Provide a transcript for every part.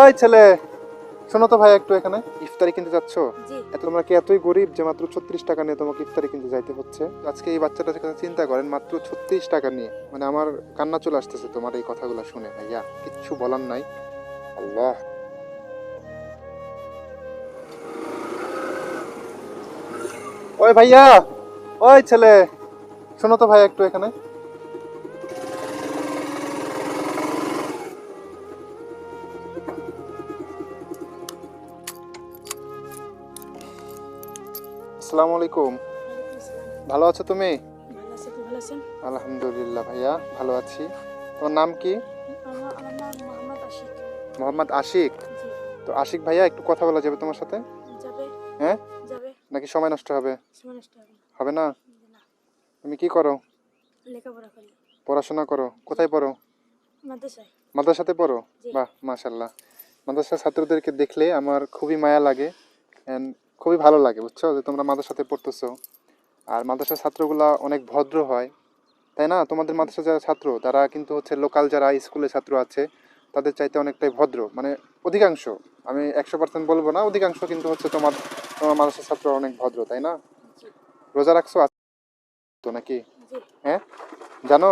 ওই ছেলে শোনো তো ভাই একটু এখানে। ইফতারি কিনতে যাচ্ছ? এত তোমরা কি এতই গরিব যে মাত্র ছত্রিশ টাকা নিয়ে তোমাকে ইফতারি কিনতে যাইতে হচ্ছে? আজকে এই বাচ্চাটার কথা চিন্তা করেন মাত্র ছত্রিশ টাকা নিয়ে। মানে আমার কান্না চলে আসতেছে তোমার এই কথাগুলো শুনে ভাইয়া। কিচ্ছু বলার নাই। আল্লাহ। ওই ভাইয়া ওই ছেলে শোনো তো ভাই একটু এখানে। আসসালামু আলাইকুম। ভালো আছো তুমি? আলহামদুলিল্লাহ ভাইয়া ভালো আছি। তোমার নাম কি? মোহাম্মদ আশিক। মোহাম্মদ আশিক? তো আশিক ভাইয়া একটু কথা বলা যাবে তোমার সাথে? হ্যাঁ? নাকি সময় নষ্ট হবে? হবে। না। তুমি কি করো? পড়াশোনা করো। কোথায় পড়ো? মাদ্রাসাতে পড়ো। বাহ মাশাল্লাহ মাদ্রাসার ছাত্রদেরকে দেখলে আমার খুবই মায়া লাগে। অ্যান্ড খুবই ভালো লাগে বুঝছ? যে তোমরা মাদ্রাসাতে পড়তেছো। আর মাদ্রাসার ছাত্রগুলা অনেক ভদ্র হয় তাই না? তোমাদের মাদ্রাসা যারা ছাত্র তারা কিন্তু হচ্ছে লোকাল যারা স্কুলের ছাত্র আছে তাদের চাইতে অনেকটাই ভদ্র। মানে অধিকাংশ আমি একশো পার্সেন্ট বলব না অধিকাংশ কিন্তু হচ্ছে তোমার তোমার মাদ্রাসার ছাত্র অনেক ভদ্র তাই না? রোজা রাখছো? তো নাকি? হ্যাঁ? জানো?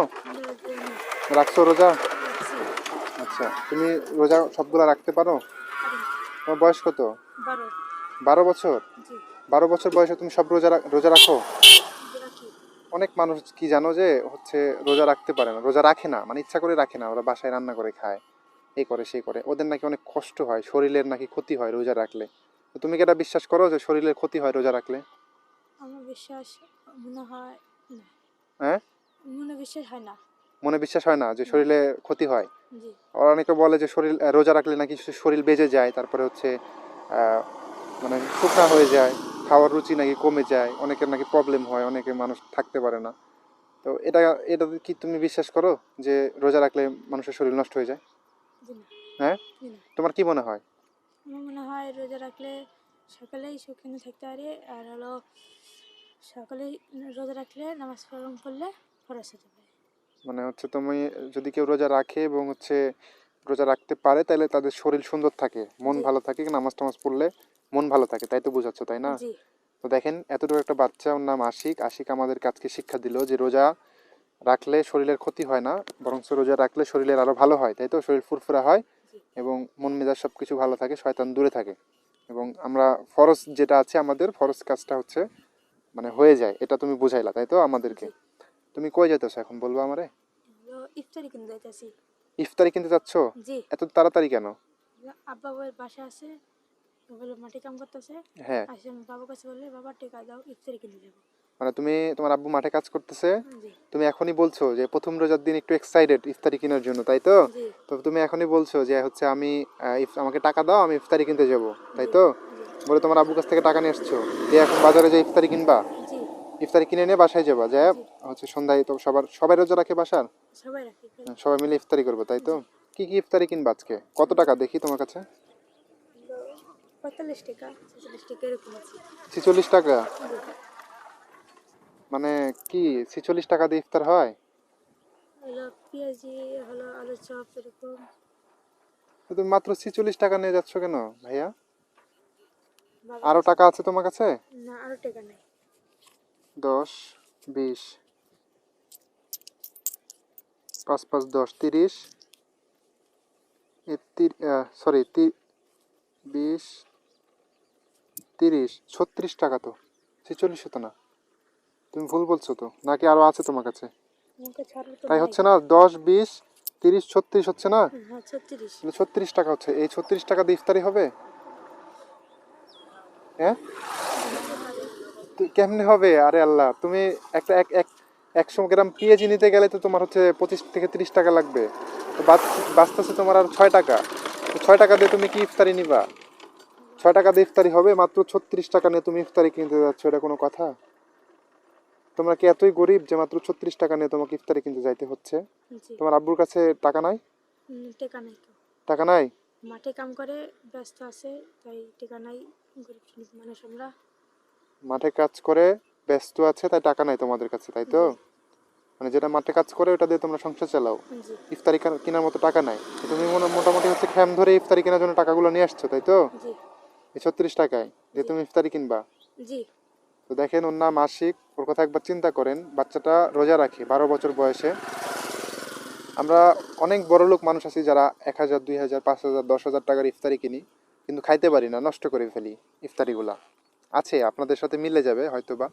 রাখছো রোজা? আচ্ছা তুমি রোজা সবগুলা রাখতে পারো? তোমার বয়স কত? বারো বছর? বারো বছর বয়সে তুমি সব রোজা রোজা রাখো? অনেক মানুষ কি জানো যে হচ্ছে রোজা রাখতে পারে না রোজা রাখে না মানে ইচ্ছা করে রাখে না ওরা বাসায় রান্না করে খায় এই করে সেই করে ওদের নাকি অনেক কষ্ট হয় শরীরের নাকি ক্ষতি হয় রোজা রাখলে। তো তুমি কি এটা বিশ্বাস করো যে শরীরের ক্ষতি হয় রোজা রাখলে? আমার বিশ্বাস মনে হয় না। হ্যাঁ? মনে বিশ্বাস হয় না। মনে বিশ্বাস হয় না যে শরীরে ক্ষতি হয়? জি। ওরা অনেকে বলে যে শরীর রোজা রাখলে নাকি শরীর বেজে যায় তারপরে হচ্ছে মানে শুকনা হয়ে যায় খাওয়ার রুচি নাকি কমে যায় অনেকের নাকি প্রবলেম হয় অনেকে মানুষ থাকতে পারে না। তো এটা এটা কি তুমি বিশ্বাস করো যে রোজা রাখলে মানুষের শরীর নষ্ট হয়ে যায়? হ্যাঁ? তোমার কি মনে হয়? আমার মনে হয় রোজা রাখলে সকালেই সুখে থাকতে পারে আর হলো রোজা রাখলে নামাজ পালন করলে হতে পারে। মানে হচ্ছে তুমি যদি কেউ রোজা রাখে এবং হচ্ছে রোজা রাখতে পারে তাহলে তাদের শরীর সুন্দর থাকে মন ভালো থাকে নামাজ টামাজ পড়লে মন ভালো থাকে তাই তো বোঝাচ্ছ তাই না? তো দেখেন এতটুকু একটা বাচ্চা ওর নাম আশিক। আশিক আমাদের কাজকে শিক্ষা দিল যে রোজা রাখলে শরীরের ক্ষতি হয় না বরং রোজা রাখলে শরীরের আরও ভালো হয় তাই তো? শরীর ফুরফুরা হয় এবং মন মেজাজ সব কিছু ভালো থাকে শয়তান দূরে থাকে। এবং আমরা ফরজ যেটা আছে আমাদের ফরজ কাজটা হচ্ছে মানে হয়ে যায় এটা তুমি বুঝাইলা তাই তো আমাদেরকে? তুমি কই যাইতেছো এখন বলব আমারে? ইফতারি কিনতে যাইতেছি। ইফতারি কিনতে যাচ্ছ? জি। এত তাড়াতাড়ি কেন? আব্বা বউয়ের বাসা আছে বলে মাটি কাম করতেছে? হ্যাঁ। আসে আমি বাবার কাছে বললে বাবা টেকা দাও ইফতারি কিনতে যাব মানে তুমি তোমার আব্বু মাঠে কাজ করতেছে? তুমি এখনই বলছো যে প্রথম রোজার দিন একটু এক্সাইটেড ইফতারি কেনার জন্য তাই তো? তো তুমি এখনই বলছো যে হচ্ছে আমি আমাকে টাকা দাও আমি ইফতারি কিনতে যাব তাই তো? বলে তোমার আব্বুর কাছ থেকে টাকা নিয়ে আসছো। দিয়ে এখন বাজারে যে ইফতারি কিনবা? ইফতারি কিনে নিয়ে বাসায় যাবা যে হচ্ছে সন্ধ্যায় তো সবার সবাই রোজা রাখে বাসার? সবাই মিলে ইফতারি করব তাই তো? কি কি ইফতারি কিনবা আজকে? কত টাকা দেখি তোমার কাছে? পঁয়তাল্লিশ টাকা। ছেচল্লিশ টাকা এরকম আছে। ছিচল্লিশ টাকা? মানে কি ছিচল্লিশ টাকা দিয়ে ইফতার হয়? হলো পেঁয়াজি হলো আলু চপ এরকম। তুমি মাত্র ছিচল্লিশ টাকা নিয়ে যাচ্ছ কেন ভাইয়া? আরও টাকা আছে তোমার কাছে? না আরও টাকা নেই। দশ বিশ পাঁচ পাঁচ দশ তিরিশ সরি বিশ তিরিশ ছত্রিশ টাকা তো। ছেচল্লিশ তো না। তুমি ভুল বলছো তো। নাকি আরও আছে তোমার কাছে? তাই হচ্ছে না দশ বিশ তিরিশ ছত্রিশ হচ্ছে না? হ্যাঁ ছত্রিশ। টাকা হচ্ছে। এই ছত্রিশ টাকা দিয়ে ইফতারি হবে? হ্যাঁ? কেমনে হবে? আরে আল্লাহ তুমি একটা এক এক একশো গ্রাম পেঁয়াজি নিতে গেলে তো তোমার হচ্ছে পঁচিশ থেকে তিরিশ টাকা লাগবে। বাঁচতেছে তোমার আর ছয় টাকা। ছয় টাকা দিয়ে তুমি কি ইফতারি নিবা? ছয় টাকা দিয়ে ইফতারি হবে মাত্র ছত্রিশ টাকা নিয়ে তুমি ইফতারি কিনতে যাচ্ছ এটা কোনো কথা? তোমরা কি এতই গরিব যে মাত্র ছত্রিশ টাকা নিয়ে তোমাকে ইফতারি কিনতে যাইতে হচ্ছে? তোমার আব্বুর কাছে টাকা নাই? টাকা নাই টাকা নাই? মাঠে কাম করে ব্যস্ত আছে তাই টাকা নাই। গরিব মানুষ আমরা। মাঠে কাজ করে ব্যস্ত আছে তাই টাকা নাই তোমাদের কাছে তাই তো? মানে যেটা মাঠে কাজ করে ওটা দিয়ে তোমরা সংসার চালাও। ইফতারি কেনা- কেনার মতো টাকা নাই। তুমি মোটামুটি হচ্ছে খ্যাম ধরে ইফতারি কেনার জন্য টাকাগুলো নিয়ে আসছো তাই তো? এই ছত্রিশ টাকায় যে তুমি ইফতারি কিনবা। জি। তো দেখেন ওর নাম আশিক ওর কথা একবার চিন্তা করেন বাচ্চাটা রোজা রাখে বারো বছর বয়সে। আমরা অনেক বড় লোক মানুষ আছি যারা এক হাজার দুই হাজার পাঁচ হাজার দশ হাজার টাকার ইফতারি কিনি কিন্তু খাইতে পারি না নষ্ট করে ফেলি ইফতারিগুলা। আছে আপনাদের সাথে মিলে যাবে হয়তো বা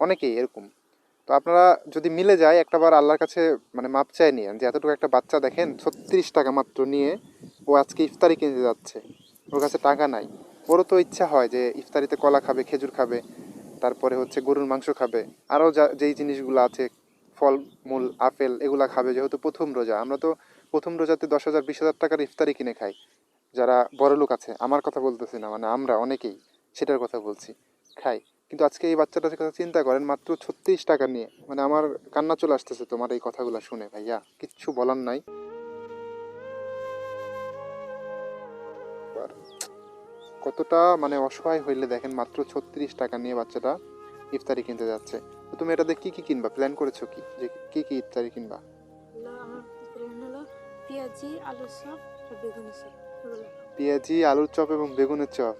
অনেকেই এরকম। তো আপনারা যদি মিলে যায় একটাবার আল্লাহর কাছে মানে মাপ চাই নিয়ে যে এতটুকু একটা বাচ্চা দেখেন ছত্রিশ টাকা মাত্র নিয়ে ও আজকে ইফতারি কিনতে যাচ্ছে। ওর কাছে টাকা নাই। ওরও তো ইচ্ছা হয় যে ইফতারিতে কলা খাবে, খেজুর খাবে, তারপরে হচ্ছে গরুর মাংস খাবে। আরও যা যেই জিনিসগুলো আছে, ফল, মূল, আপেল, এগুলা খাবে যেহেতু প্রথম রোজা। আমরা তো প্রথম রোজাতে দশ হাজার, বিশ হাজার টাকার ইফতারি কিনে খাই। যারা বড় লোক আছে, আমার কথা বলতেছি না মানে আমরা অনেকেই সেটার কথা বলছি, খাই। কিন্তু আজকে এই বাচ্চাটার কথা চিন্তা করেন, মাত্র ছত্রিশ টাকা নিয়ে। মানে আমার কান্না চলে আসতেছে তোমার এই কথাগুলো শুনে, ভাইয়া। কিচ্ছু বলার নাই। কতটা মানে অসহায় হইলে দেখেন মাত্র ছত্রিশ টাকা নিয়ে বাচ্চাটা ইফতারি কিনতে যাচ্ছে। তো তুমি এটাতে কি কি কিনবা? প্ল্যান করেছ কি? যে কি কি ইফতারি কিনবা? পেঁয়াজি আলুর চপ আর চপ। পেঁয়াজি আলুর চপ এবং বেগুনের চপ?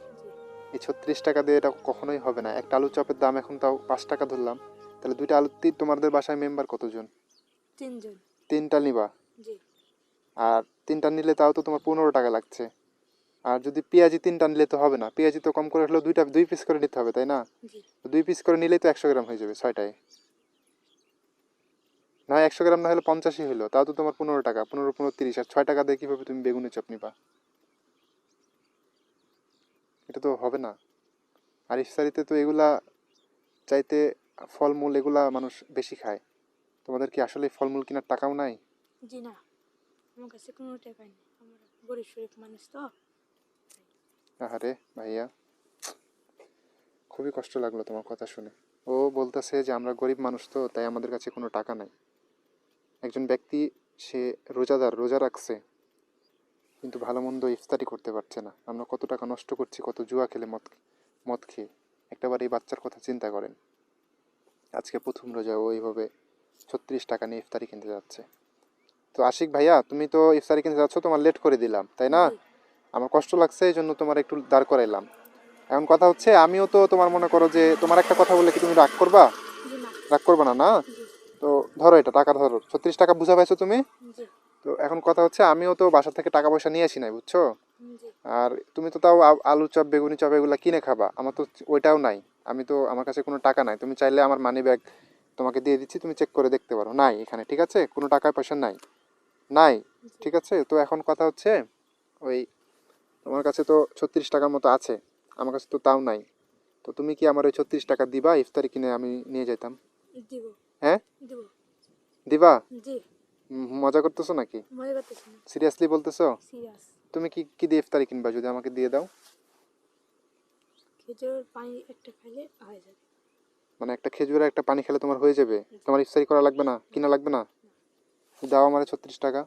এই ছত্রিশ টাকা দিয়ে এটা কখনোই হবে না। একটা আলুর চপের দাম এখন তাও পাঁচ টাকা ধরলাম। তাহলে দুইটা আলু তি- তোমাদের বাসায় মেম্বার কতজন? তিনজন। তিনটা নিবা? আর তিনটা নিলে তাও তো তোমার পনেরো টাকা লাগছে। আর যদি পেঁয়াজি তিনটা নিলে তো হবে না। পেঁয়াজি তো কম করে হলেও দুইটা দুই পিস করে নিতে হবে তাই না? দুই পিস করে নিলেই তো একশো গ্রাম হয়ে যাবে ছয়টায়। না একশো গ্রাম না হলে পঞ্চাশই হলো তাও তো তোমার পনেরো টাকা পনেরো পনেরো তিরিশ। আর ছয় টাকা দিয়ে কীভাবে তুমি বেগুনি চপ নিবা? এটা তো হবে না। আর ইফতারিতে তো এগুলা চাইতে ফলমূল এগুলা মানুষ বেশি খায়। তোমাদের কি আসলে ফলমূল কেনার টাকাও নাই? জি না। আমার কাছে কোনো টাকা নেই। আমরা গরিব শরীফ মানুষ তো। আরে ভাইয়া। খুবই কষ্ট লাগল তোমার কথা শুনে। ও বলতেছে যে আমরা গরিব মানুষ তো, তাই আমাদের কাছে কোনো টাকা নাই। একজন ব্যক্তি, সে রোজাদার, রোজা রাখছে। কিন্তু ভালো মন্দ ইফতারি করতে পারছে না। আমরা কত টাকা নষ্ট করছি, কত জুয়া খেলে মদ মদ খেয়ে। একটাবার এই বাচ্চার কথা চিন্তা করেন। আজকে প্রথম রোজা ও ছত্রিশ টাকা নিয়ে ইফতারি কিনতে যাচ্ছে। তো আশিক ভাইয়া, তুমি তো ইফতারি কিনতে যাচ্ছ, তোমার লেট করে দিলাম, তাই না? আমার কষ্ট লাগছে এই জন্য তোমার একটু দাঁড় করাইলাম। এখন কথা হচ্ছে আমিও তো তোমার মনে করো যে তোমার একটা কথা বলে কি তুমি রাগ করবা? রাগ করবা না না? তো ধরো এটা টাকা ধরো। ছত্রিশ টাকা বুঝা পাইছো তুমি? তো এখন কথা হচ্ছে আমিও তো বাসা থেকে টাকা পয়সা নিয়ে আসি নাই বুঝছ? আর তুমি তো তাও আলু চপ বেগুনি চপ এগুলো কিনে খাবা। আমার তো ওইটাও নাই। আমি তো আমার কাছে কোনো টাকা নাই। তুমি চাইলে আমার মানি ব্যাগ তোমাকে দিয়ে দিচ্ছি তুমি চেক করে দেখতে পারো। নাই এখানে ঠিক আছে? কোনো টাকা পয়সা নাই। নাই ঠিক আছে? তো এখন কথা হচ্ছে ওই তোমার কাছে তো ছত্রিশ টাকার মতো আছে আমার কাছে তো তাও নাই। তো তুমি কি আমার ওই ছত্রিশ টাকা দিবা? ইফতারি কিনে আমি নিয়ে যেতাম হ্যাঁ? দিবা। মজা করতেছো নাকি? সিরিয়াসলি বলতেছো? তুমি কি কি দিয়ে ইফতারি কিনবা? যদি আমাকে দিয়ে দাও। মানে একটা খেজুর একটা পানি খেলে তোমার হয়ে যাবে? তোমার ইফতারি করা লাগবে না? কিনা লাগবে না? দাও আমার ছত্রিশ টাকা।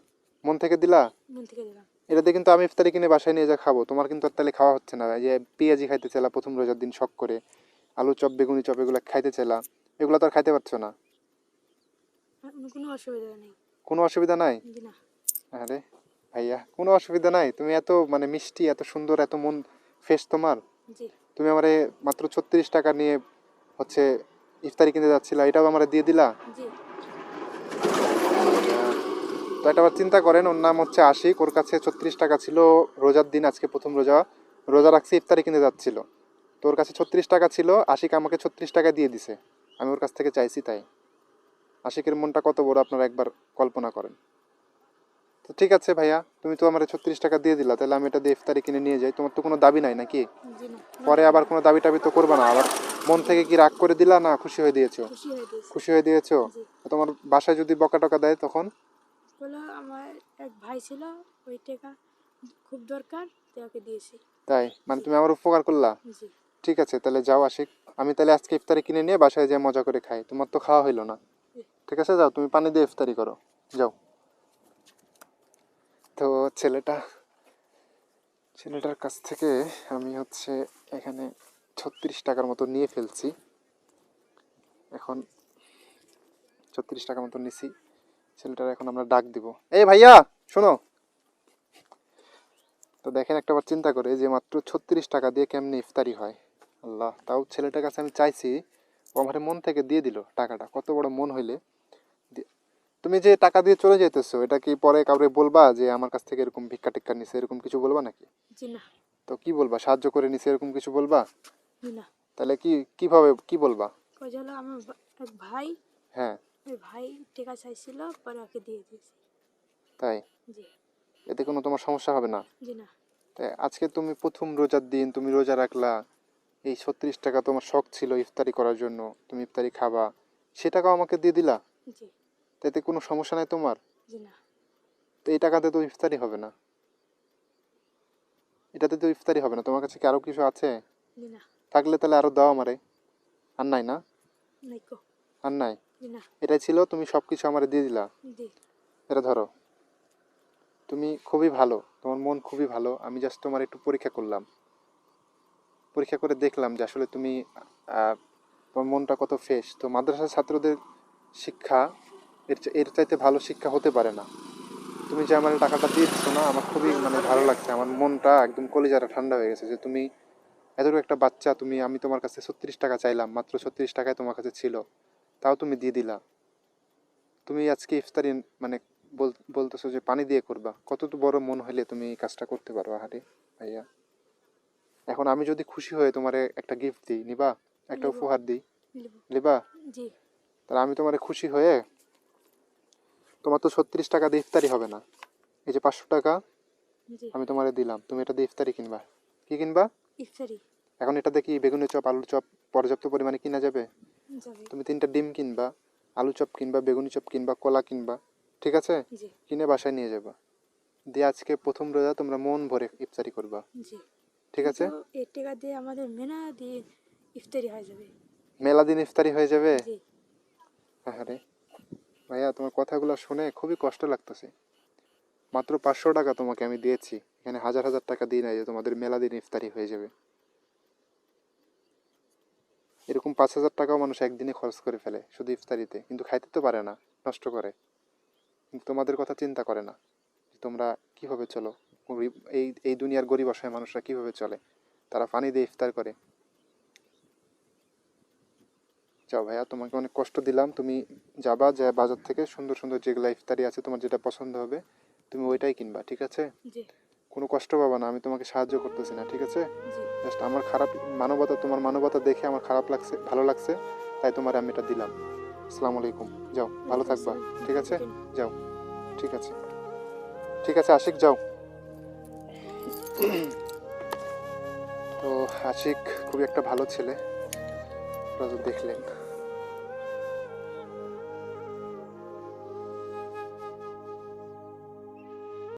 মন থেকে দিলা? মন থেকে দিলাম। এটা দিয়ে কিন্তু আমি ইফতারি কিনে বাসায় নিয়ে যা খাব। তোমার কিন্তু আর তাহলে খাওয়া হচ্ছে না। যে পেঁয়াজি খাইতে চাইলা প্রথম রোজার দিন শখ করে। আলু চপ বেগুনি চপ এগুলো খাইতে চাইলা এগুলো তো আর খাইতে পারছ না? কোনো অসুবিধা নেই। কোনো অসুবিধা নাই? জি না। আরে ভাইয়া কোনো অসুবিধা নাই? তুমি এত মানে মিষ্টি এত সুন্দর এত মন ফেস তোমার? তুমি আমারে মাত্র ছত্রিশ টাকা নিয়ে হচ্ছে ইফতারি কিনতে যাচ্ছিলা এটাও আমার দিয়ে দিলা? তো এটা আবার চিন্তা করেন ওর নাম হচ্ছে আশিক ওর কাছে ছত্রিশ টাকা ছিল রোজার দিন আজকে প্রথম রোজা। রোজা রাখছি ইফতারি কিনতে যাচ্ছিল। তো ওর কাছে ছত্রিশ টাকা ছিল আশিক আমাকে ছত্রিশ টাকা দিয়ে দিছে। আমি ওর কাছ থেকে চাইছি তাই। আশিকের মনটা কত বড় আপনারা একবার কল্পনা করেন। তো ঠিক আছে ভাইয়া তুমি তো আমার ছত্রিশ টাকা দিয়ে দিলা তাহলে আমি এটা দিয়ে ইফতারি কিনে নিয়ে যাই। তোমার তো কোনো দাবি নাই নাকি? পরে আবার কোনো দাবি টাবি তো করবা না। আবার মন থেকে কি রাগ করে দিলা না খুশি হয়ে দিয়েছ? খুশি হয়ে দিয়েছি। দিয়েছ? তোমার বাসায় যদি বকা টকা দেয় তখন? বলো আমার এক ভাই ছিল ওই টাকা খুব দরকার তাই ওকে দিয়েছি। তাই? মানে তুমি আমার উপকার করলা? জি। ঠিক আছে তাহলে যাও আশিক আমি তাহলে আজকে ইফতারি কিনে নিয়ে বাসায় যেয়ে মজা করে খাই। তোমার তো খাওয়া হইল না। ঠিক আছে যাও তুমি পানি দিয়ে ইফতারি করো। যাও। তো ছেলেটা ছেলেটার কাছ থেকে আমি হচ্ছে এখানে ছত্রিশ টাকার মতো নিয়ে ফেলছি। এখন ছত্রিশ টাকার মতো নিছি। ছেলেটার এখন আমরা ডাক দিব। এই ভাইয়া শোনো। তো দেখেন একটা বার চিন্তা করে যে মাত্র ছত্রিশ টাকা দিয়ে কেমনি ইফতারি হয়। আল্লাহ তাও ছেলেটার কাছে আমি চাইছি ও আমার মন থেকে দিয়ে দিল টাকাটা। কত বড় মন হইলে। তুমি যে টাকা দিয়ে চলে যেতেছো এটা কি পরে কাউরে বলবা যে আমার কাছ থেকে এরকম ভিক্ষা টিক্ষা নিছে এরকম কিছু বলবা নাকি? তো কি বলবা? সাহায্য করে নিছে এরকম কিছু বলবা? তাহলে কি কীভাবে কি বলবা? আমার এক ভাই হ্যাঁ। ওই ভাই টেকা চাইছিল পরে ওকে দিয়ে দিয়েছি। তাই? জি। এতে কোনো তোমার সমস্যা হবে না? জি না। তাই আজকে তুমি প্রথম রোজার দিন তুমি রোজা রাখলা এই ছত্রিশ টাকা তোমার শখ ছিল ইফতারি করার জন্য তুমি ইফতারি খাবা সে টাকাও আমাকে দিয়ে দিলা? জি। তো এতে কোনো সমস্যা নাই তোমার? জি না। তো এই টাকাতে তো ইফতারি হবে না। এটাতে তো ইফতারি হবে না। তোমার কাছে কি আরও কিছু আছে? থাকলে তাহলে আরও দাও আমারে। আর নাই না? আর নাই? এটাই ছিল তুমি সব কিছু আমারে দিয়ে দিলা। এটা ধরো। তুমি খুবই ভালো তোমার মন খুবই ভালো আমি জাস্ট তোমার একটু পরীক্ষা করলাম। পরীক্ষা করে দেখলাম যে আসলে তুমি তোমার মনটা কত ফ্রেশ তো মাদ্রাসার ছাত্রদের শিক্ষা এর এর চাইতে ভালো শিক্ষা হতে পারে না। তুমি যে আমার টাকাটা দিচ্ছ না আমার খুবই মানে ভালো লাগছে। আমার মনটা একদম কলিজারা ঠান্ডা হয়ে গেছে যে তুমি এতটুকু একটা বাচ্চা তুমি আমি তোমার কাছে ছত্রিশ টাকা চাইলাম মাত্র ছত্রিশ টাকায় তোমার কাছে ছিল। তাও তুমি দিয়ে দিলা। তুমি আজকে ইফতারি মানে বলতেছো যে পানি দিয়ে করবা। কত তো বড় মন হইলে তুমি এই কাজটা করতে পারো আহারে ভাইয়া। এখন আমি যদি খুশি হয়ে তোমারে একটা গিফট দিই নিবা? একটা উপহার দিই? নিবা। জি। তাহলে আমি তোমারে খুশি হয়ে তোমার তো ছত্রিশ টাকা দিয়ে ইফতারি হবে না। এই যে পাঁচশো টাকা আমি তোমারে দিলাম। তুমি এটা দিয়ে ইফতারি কিনবা। কি কিনবা? ইফতারি। এখন এটা দেখি বেগুনের চপ আলুর চপ পর্যাপ্ত পরিমাণে কিনা যাবে? তুমি তিনটা ডিম কিনবা আলু চপ কিনবা বেগুনি চপ কিনবা কলা কিনবা ঠিক আছে? কিনে বাসায় নিয়ে যাবা। দিয়ে আজকে প্রথম রোজা তোমরা মন ভরে ইফতারি করবা। ঠিক আছে? এই টাকা দিয়ে আমাদের মেনা দিয়ে ইফতারি হয়ে যাবে। মেলা দিন ইফতারি হয়ে যাবে? আরে ভাইয়া তোমার কথাগুলো শুনে খুবই কষ্ট লাগতেছে। মাত্র পাঁচশো টাকা তোমাকে আমি দিয়েছি। এখানে হাজার হাজার টাকা দিই নাই যে তোমাদের মেলা দিন ইফতারি হয়ে যাবে। এরকম পাঁচ হাজার টাকাও মানুষ একদিনে খরচ করে ফেলে শুধু ইফতারিতে, কিন্তু খাইতে তো পারে না, নষ্ট করে। কিন্তু তোমাদের কথা চিন্তা করে না তোমরা কীভাবে চলো? এই এই দুনিয়ার গরিব অসহায় মানুষরা কীভাবে চলে? তারা পানি দিয়ে ইফতার করে। যাও ভাইয়া, তোমাকে অনেক কষ্ট দিলাম। তুমি যাবা, যে বাজার থেকে সুন্দর সুন্দর যেগুলো ইফতারি আছে, তোমার যেটা পছন্দ হবে, তুমি ওইটাই কিনবা, ঠিক আছে? কোনো কষ্ট পাবা না আমি তোমাকে সাহায্য করতেছি না ঠিক আছে? জাস্ট আমার খারাপ মানবতা তোমার মানবতা দেখে আমার খারাপ লাগছে ভালো লাগছে তাই তোমার আমি এটা দিলাম। আসসালামু আলাইকুম। যাও ভালো থাকবা ঠিক আছে? যাও ঠিক আছে। ঠিক আছে আশিক যাও। তো আশিক খুবই একটা ভালো ছেলে আপনারা দেখলেন।